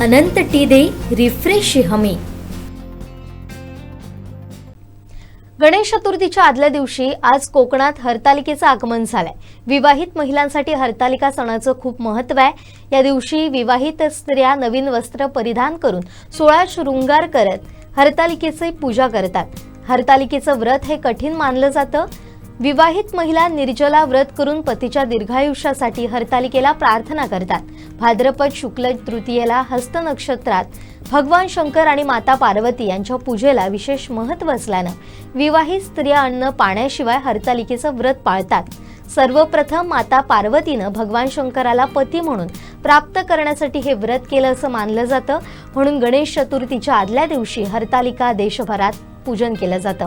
अनंत T दे refresh हमी. गणेश चतुर्थीच्या आदल्या दिवशी आज कोकणात हरतालिकेचं आगमन झालंय. विवाहित महिलांसाठी हरतालिका सणाचं खूप महत्त्व आहे. या दिवशी विवाहित स्त्रिया नवीन वस्त्र परिधान करून सोळा शृंगार करत हरतालिकेची पूजा करतात. हरतालिकेचं व्रत हे कठीण मानलं जातं. विवाहित महिला निर्जला व्रत करून पतीच्या दीर्घायुष्यासाठी हरतालिकेला प्रार्थना करतात. भाद्रपद शुक्ल तृतीयेला हस्त नक्षत्रात भगवान शंकर आणि माता पार्वती यांच्या पूजेला विशेष महत्त्व असल्यानं विवाहित स्त्रिया अन्न पाण्याशिवाय हरतालिकेचं व्रत पाळतात. सर्वप्रथम माता पार्वतीनं भगवान शंकराला पती म्हणून प्राप्त करण्यासाठी हे व्रत केलं असं मानलं जातं. म्हणून गणेश चतुर्थीच्या आदल्या दिवशी हरतालिका देशभरात पूजन केलं जातं.